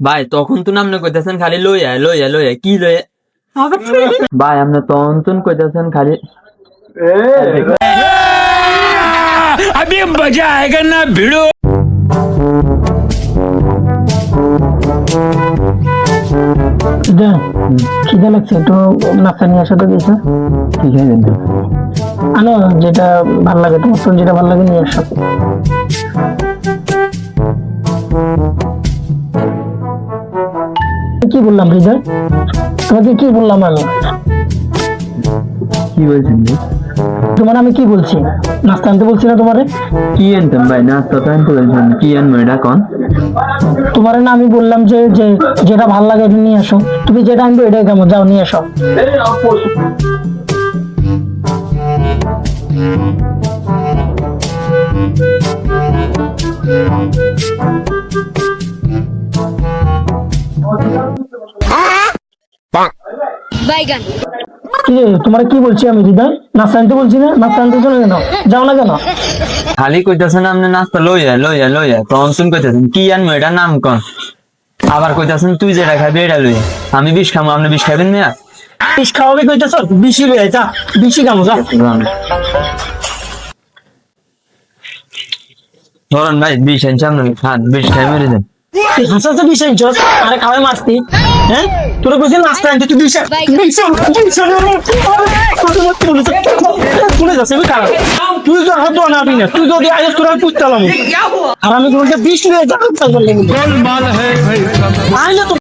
ভাই তখন তো আপনি কইতেছেন খালি লইয়া লইয়া লইয়া কি লইয়া ভাই আপনি তখন তো কইতেছেন খালি अभी मजा आएगा ना भिड़ो খিদে খিদে লাগছে একটু নাস্তা নিয়ে আসা তো কিছু কি খাইবেন আনো যেটা ভালো লাগে তোমার তো যেটা ভালো লাগে নিয়ে আসো কি বললাম হৃদয় তোমাকে কি বললাম আমি? কি বলছেন তোমার আমি কি বলছি? নাস্তা আনতে বলছি না তোমারে? কি আনতেন ভাই? নাস্তা তো আনতে বলছেন। কি আনব এটা কোন? তোমারে না আমি বললাম যে যে যেটা ভালো লাগে এটা নিয়ে আসো। তুমি যেটা আনবে এটাই কেমন? যাও নিয়ে আসো। বাইগান কি রে, তোমার কি বলছি আমি হৃদয়? নাস্তা আনতে বলছি না নাস্তা আনতেছো না। কেন যাও না কেন? খালি কইতেছেন আপনি নাস্তা লইয়া লইয়া লইয়া তখন শুন কইতেছেন কি আনব এটা নাম কোন? আবার কইতেছেন তুই যেটা খাবি এটা লইয়া আমি বিষ খাব আপনি বিষ খাবেন না বিষ খাওয়াবে কইতেছ? বেশি লয়ে যা বেশি খামো যা। ধরুন ভাই বিষ আনছি আপনি খান বিষ খাই মেরে দেন তুই বিষ আনছস আরে খাওয়াই মারতি হ্যাঁ তোরা বলছিস নাস্তা আনতে তুই দিশা দিশা দিশা তুই যাচ্ছে আমি খারাপ তুই তো হাত ধোয়া নাবি না তুই যদি আজ তোরা পুছতালাম আর আমি তোমাকে বিশ মিনিট জানাতে পারলাম না তো